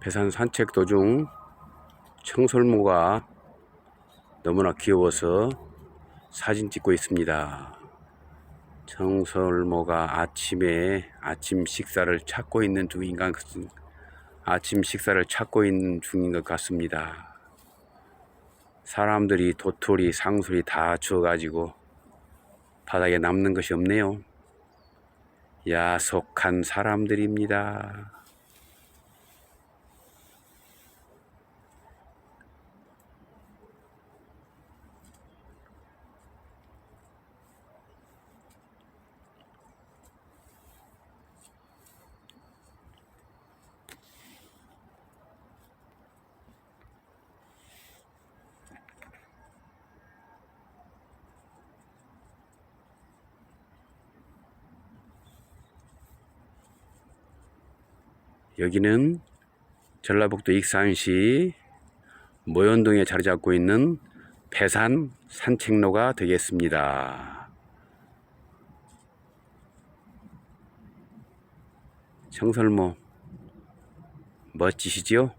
배산 산책 도중 청설모가 너무나 귀여워서 사진 찍고 있습니다. 청설모가 아침에 아침 식사를 찾고 있는 중인 것 같- 아침 식사를 찾고 있는 중인 것 같습니다. 사람들이 도토리, 상술이 다 주워가지고 바닥에 남는 것이 없네요. 야속한 사람들입니다. 여기는 전라북도 익산시 모현동에 자리 잡고 있는 배산 산책로가 되겠습니다. 청설모 멋지시죠?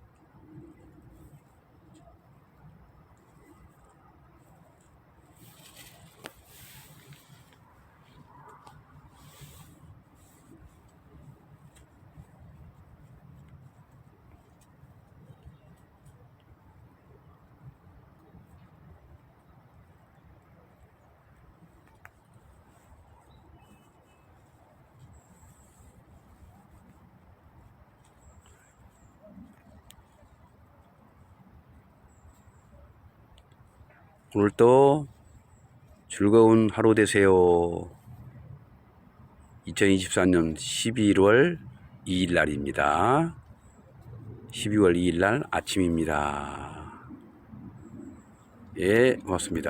오늘도 즐거운 하루 되세요. 2024년 11월 2일 날입니다. 12월 2일 날 아침입니다. 예, 고맙습니다.